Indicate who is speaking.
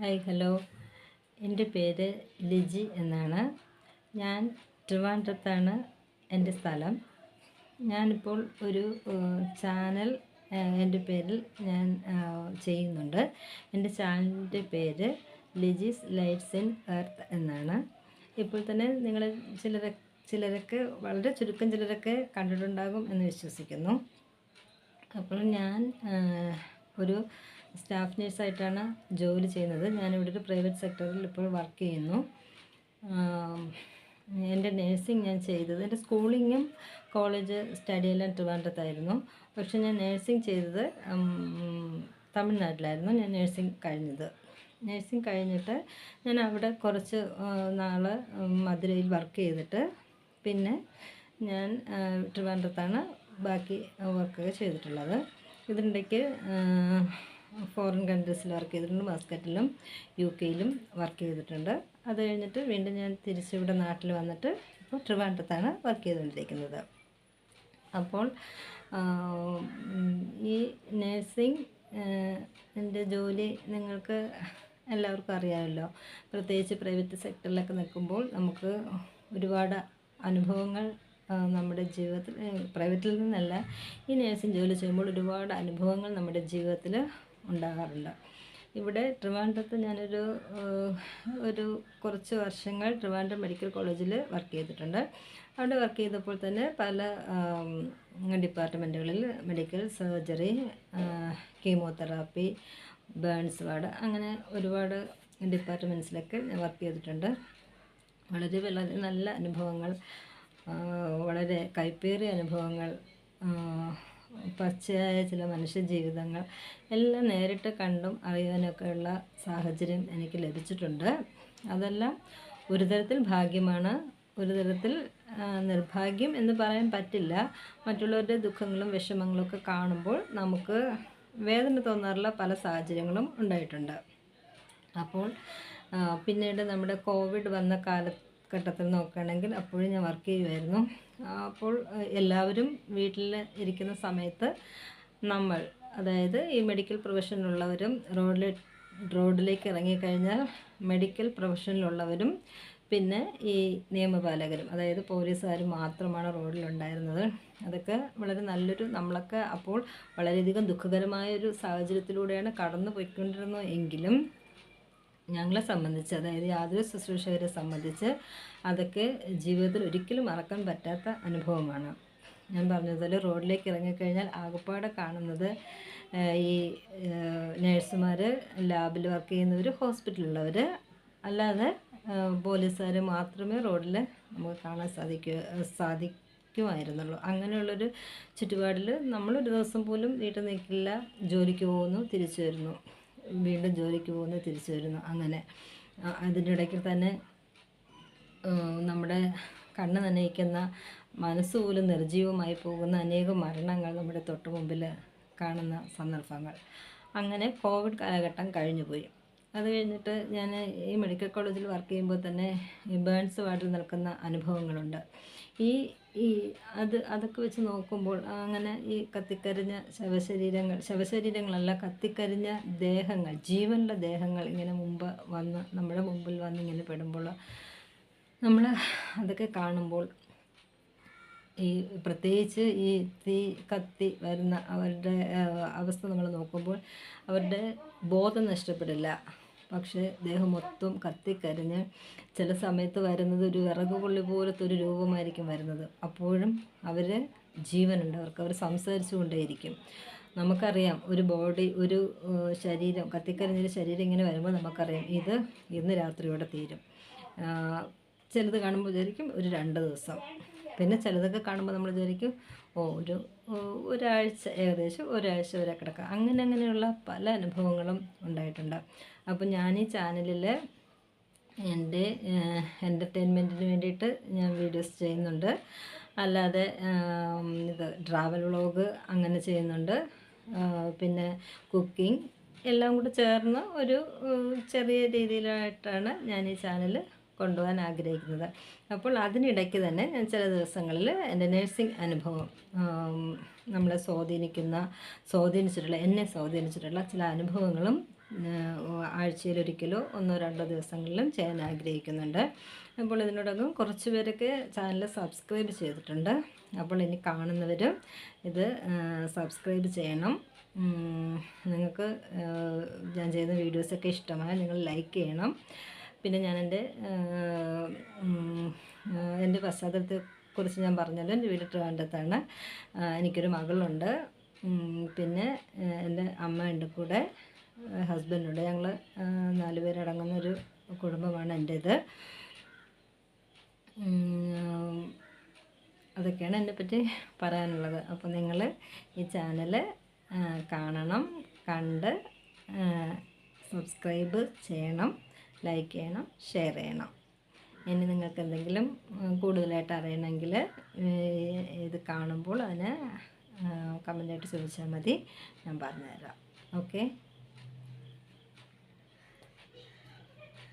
Speaker 1: Hi hello. എന്റെ പേര് ലിജി എന്നാണ്. ഞാൻ ട്രിവാൻഡ്രത്താണ് എന്റെ സ്ഥലം. ഞാനിപ്പോൾ ഒരു ചാനൽ എന്റെ പേരിൽ ഞാൻ ചെയ്യുന്നുണ്ട്. എന്റെ ചാനലിന്റെ പേര് ലിജീസ് ലൈറ്റ്സ് ഇൻ എർത്ത് എന്നാണ്. ഇപ്പോൾ തന്നെ നിങ്ങൾ ചിലര ചിലരൊക്കെ വളരെ ചുരുക്കം ചിലരൊക്കെ കണ്ടിട്ടുണ്ടാകും എന്ന് വിശ്വസിക്കുന്നു. അപ്പോൾ ഞാൻ ഒരു സ്റ്റാഫ് നേഴ്സായിട്ടാണ് ജോലി ചെയ്യുന്നത്. ഞാനിവിടെ ഒരു പ്രൈവറ്റ് സെക്ടറിൽ ഇപ്പോൾ വർക്ക് ചെയ്യുന്നു. എന്റെ നേഴ്സിംഗ് ഞാൻ ചെയ്തത് എന്റെ സ്കൂളിങ്ങും കോളേജ് സ്റ്റഡിയെല്ലാം ട്രിവാൻഡ്രത്തായിരുന്നു. പക്ഷെ ഞാൻ നേഴ്സിംഗ് ചെയ്തത് തമിഴ്നാട്ടിലായിരുന്നു. ഞാൻ നേഴ്സിംഗ് കഴിഞ്ഞത്. നേഴ്സിംഗ് കഴിഞ്ഞിട്ട് ഞാൻ അവിടെ കുറച്ച് നാൾ മധുരയിൽ വർക്ക് ചെയ്തിട്ട് പിന്നെ ഞാൻ ട്രിവാൻഡ്രത്താണ് ബാക്കി വർക്കൊക്കെ ചെയ്തിട്ടുള്ളത്. ഇതിനിടയ്ക്ക് ഫോറിൻ കൺട്രീസിൽ വർക്ക് ചെയ്തിട്ടുണ്ട് മസ്കറ്റിലും യു കെയിലും വർക്ക് ചെയ്തിട്ടുണ്ട്. അത് കഴിഞ്ഞിട്ട് വീണ്ടും ഞാൻ തിരിച്ച് ഇവിടെ നാട്ടിൽ വന്നിട്ട് ഇപ്പോൾ ട്രിവാൻഡ്രത്താണ് വർക്ക് ചെയ്തുകൊണ്ടിരിക്കുന്നത്. അപ്പോൾ ഈ നേഴ്സിംഗ് എന്റെ ജോലി നിങ്ങൾക്ക് എല്ലാവർക്കും അറിയാമല്ലോ. പ്രത്യേകിച്ച് പ്രൈവറ്റ് സെക്ടറിലൊക്കെ നിൽക്കുമ്പോൾ നമുക്ക് ഒരുപാട് അനുഭവങ്ങൾ നമ്മുടെ ജീവിതത്തിൽ പ്രൈവറ്റിൽ നിന്നല്ല ഈ നേഴ്സിംഗ് ജോലി ചെയ്യുമ്പോൾ ഒരുപാട് അനുഭവങ്ങൾ നമ്മുടെ ജീവിതത്തിൽ ഉണ്ടാകാറുണ്ട് ഇവിടെ ട്രിവാൻഡ്രത്ത് ഞാനൊരു ഒരു കുറച്ച് വർഷങ്ങൾ ട്രിവാൻഡ്രം മെഡിക്കൽ കോളേജിൽ വർക്ക് ചെയ്തിട്ടുണ്ട്. അവിടെ വർക്ക് ചെയ്തപ്പോൾ തന്നെ പല ഡിപ്പാർട്ട്മെന്റുകളിൽ medical surgery chemotherapy burns ward അങ്ങനെ ഒരുപാട് ഡിപ്പാർട്ട്മെന്റ്സിലൊക്കെ ഞാൻ വർക്ക് ചെയ്തിട്ടുണ്ട്. വളരെ വളരെ നല്ല അനുഭവങ്ങൾ വളരെ കൈപ്പേറിയ അനുഭവങ്ങൾ പച്ചയായ ചില മനുഷ്യ ജീവിതങ്ങൾ എല്ലാം നേരിട്ട് കണ്ടും അറിയാനൊക്കെയുള്ള സാഹചര്യം എനിക്ക് ലഭിച്ചിട്ടുണ്ട്. അതെല്ലാം ഒരു തരത്തിൽ ഭാഗ്യമാണ്. ഒരു തരത്തിൽ നിർഭാഗ്യം എന്ന് പറയാൻ പറ്റില്ല. മറ്റുള്ളവരുടെ ദുഃഖങ്ങളും വിഷമങ്ങളും ഒക്കെ കാണുമ്പോൾ നമുക്ക് വേദന തോന്നാറുള്ള പല സാഹചര്യങ്ങളും ഉണ്ടായിട്ടുണ്ട്. അപ്പോൾ പിന്നീട് നമ്മുടെ കോവിഡ് വന്ന കാലഘട്ടത്തിൽ നോക്കുകയാണെങ്കിൽ അപ്പോഴും ഞാൻ വർക്ക് ചെയ്യുമായിരുന്നു അപ്പോൾ എല്ലാവരും വീട്ടിൽ ഇരിക്കുന്ന സമയത്ത് നമ്മൾ അതായത് ഈ മെഡിക്കൽ പ്രൊഫഷനിലുള്ളവരും റോഡിൽ റോഡിലേക്ക് ഇറങ്ങിക്കഴിഞ്ഞാൽ മെഡിക്കൽ പ്രൊഫഷനിലുള്ളവരും പിന്നെ ഈ നിയമപാലകരും അതായത് പോലീസുകാരും മാത്രമാണ് റോഡിലുണ്ടായിരുന്നത്. അതൊക്കെ വളരെ നല്ലൊരു നമ്മളൊക്കെ അപ്പോൾ വളരെയധികം ദുഃഖകരമായ ഒരു സാഹചര്യത്തിലൂടെയാണ് കടന്നു പോയിക്കൊണ്ടിരുന്നത് എങ്കിലും ഞങ്ങളെ സംബന്ധിച്ച് അതായത് യാതൊരു ശുശ്രൂഷകരെ സംബന്ധിച്ച് അതൊക്കെ ജീവിതത്തിൽ ഒരിക്കലും മറക്കാൻ പറ്റാത്ത അനുഭവമാണ്. ഞാൻ പറഞ്ഞതുപോലെ റോഡിലേക്ക് ഇറങ്ങിക്കഴിഞ്ഞാൽ ആകപ്പാടെ കാണുന്നത് ഈ നേഴ്സുമാർ ലാബിൽ വർക്ക് ചെയ്യുന്നവർ ഹോസ്പിറ്റലിലുള്ളവർ അല്ലാതെ പോലീസുകാർ മാത്രമേ റോഡിൽ നമുക്ക് കാണാൻ സാധിക്കുക സാധിക്കുമായിരുന്നുള്ളൂ. അങ്ങനെയുള്ളൊരു ചുറ്റുപാടിൽ നമ്മളൊരു ദിവസം പോലും വീട്ടിൽ നിൽക്കില്ല ജോലിക്ക് പോകുന്നു തിരിച്ചു വരുന്നു. വീണ്ടും ജോലിക്ക് പോകുന്നു തിരിച്ചു വരുന്നു. അങ്ങനെ അതിന്റെ ഇടയ്ക്ക് തന്നെ നമ്മുടെ കണ്ണ് നനയിക്കുന്ന മനസ്സ് പോലും നിർജീവമായി പോകുന്ന അനേകം മരണങ്ങൾ നമ്മുടെ തൊട്ട് മുമ്പിൽ കാണുന്ന സന്ദർഭങ്ങൾ. അങ്ങനെ കോവിഡ് കാലഘട്ടം കഴിഞ്ഞു പോയി. അത് കഴിഞ്ഞിട്ട് ഞാൻ ഈ മെഡിക്കൽ കോളേജിൽ വർക്ക് ചെയ്യുമ്പോൾ തന്നെ ബേൺസുമായിട്ട് നിൽക്കുന്ന അനുഭവങ്ങളുണ്ട്. ഈ ഈ അത് അതൊക്കെ വെച്ച് നോക്കുമ്പോൾ അങ്ങനെ ഈ കത്തിക്കരിഞ്ഞ ശവശരീരങ്ങൾ ശവശരീരങ്ങളല്ല കത്തിക്കരിഞ്ഞ ദേഹങ്ങൾ ജീവനുള്ള ദേഹങ്ങൾ ഇങ്ങനെ മുമ്പ് വന്ന് നമ്മുടെ മുമ്പിൽ വന്ന് ഇങ്ങനെ പെടുമ്പോൾ നമ്മൾ അതൊക്കെ കാണുമ്പോൾ ഈ പ്രത്യേകിച്ച് ഈ തീ കത്തി വരുന്ന അവരുടെ അവസ്ഥ നമ്മൾ നോക്കുമ്പോൾ അവരുടെ ബോധം നഷ്ടപ്പെടില്ല. പക്ഷേ ദേഹം മൊത്തം കത്തിക്കരിഞ്ഞ് ചില സമയത്ത് വരുന്നത് ഒരു വിറക് കൊള്ളി പോലത്തെ ഒരു രൂപമായിരിക്കും വരുന്നത്. അപ്പോഴും അവർ ജീവനുണ്ട്. അവർക്ക് അവർ സംസാരിച്ചു കൊണ്ടേയിരിക്കും നമുക്കറിയാം ഒരു ബോഡി ഒരു ശരീരം കത്തിക്കരിഞ്ഞൊരു ശരീരം ഇങ്ങനെ വരുമ്പോൾ നമുക്കറിയാം ഇത് ഇന്ന് രാത്രിയോടെ തീരും. ചിലത് കാണുമ്പോൾ വിചാരിക്കും ഒരു രണ്ട് ദിവസം. പിന്നെ ചിലതൊക്കെ കാണുമ്പോൾ നമ്മൾ വിചാരിക്കും ഓ ഒരു ഒരാഴ്ച ഏകദേശം ഒരാഴ്ച വരെ കിടക്കുക അങ്ങനെ അങ്ങനെയുള്ള പല അനുഭവങ്ങളും ഉണ്ടായിട്ടുണ്ട്. അപ്പോൾ ഞാൻ ഈ ചാനലിൽ എന്റെ എന്റർടൈൻമെന്റിന് വേണ്ടിയിട്ട് ഞാൻ വീഡിയോസ് ചെയ്യുന്നുണ്ട്. അല്ലാതെ ഇത് ട്രാവൽ വ്ളോഗ് അങ്ങനെ ചെയ്യുന്നുണ്ട്. പിന്നെ കുക്കിംഗ് എല്ലാം കൂടെ ചേർന്ന് ഒരു ചെറിയ രീതിയിലായിട്ടാണ് ഞാൻ ഈ ചാനൽ കൊണ്ടുപോകാൻ ആഗ്രഹിക്കുന്നത്. അപ്പോൾ അതിനിടയ്ക്ക് തന്നെ ഞാൻ ചില ദിവസങ്ങളിൽ എന്റെ നേഴ്സിംഗ് അനുഭവം നമ്മളെ സ്വാധീനിക്കുന്ന സ്വാധീനിച്ചിട്ടുള്ള എന്നെ സ്വാധീനിച്ചിട്ടുള്ള ചില അനുഭവങ്ങളും ആഴ്ചയിലൊരിക്കലോ ഒന്നോ രണ്ടോ ദിവസങ്ങളിലും ചെയ്യാൻ ആഗ്രഹിക്കുന്നുണ്ട്. അപ്പോൾ ഇതിനോടകം കുറച്ച് പേരൊക്കെ ചാനൽ സബ്സ്ക്രൈബ് ചെയ്തിട്ടുണ്ട്. അപ്പോൾ ഇനി കാണുന്നവരും ഇത് സബ്സ്ക്രൈബ് ചെയ്യണം. നിങ്ങൾക്ക് ഞാൻ ചെയ്യുന്ന വീഡിയോസൊക്കെ ഇഷ്ടമായ നിങ്ങൾ ലൈക്ക് ചെയ്യണം. പിന്നെ ഞാൻ എന്റെ എന്റെ പശ്ചാത്തലത്തെ കുറിച്ച് ഞാൻ പറഞ്ഞല്ലോ. എന്റെ വീട് ട്രിവാൻഡത്താണ് എനിക്കൊരു മകളുണ്ട്. പിന്നെ എന്റെ അമ്മ ഉണ്ട് കൂടെ ഹസ്ബൻഡുണ്ട്. ഞങ്ങൾ നാലുപേരടങ്ങുന്ന ഒരു കുടുംബമാണ് എന്റേത്. അതൊക്കെയാണ് എന്നെപ്പറ്റി പറയാനുള്ളത്. അപ്പോൾ നിങ്ങൾ ഈ ചാനൽ കാണണം കണ്ട് സബ്സ്ക്രൈബ് ചെയ്യണം. ലൈക്ക് ചെയ്യണം ഷെയർ ചെയ്യണം. ഇനി നിങ്ങൾക്ക് എന്തെങ്കിലും കൂടുതലായിട്ട് അറിയണമെങ്കിൽ ഇത് കാണുമ്പോൾ അതിന് കമന്റായിട്ട് ചോദിച്ചാൽ മതി. ഞാൻ പറഞ്ഞുതരാം. ഓക്കെ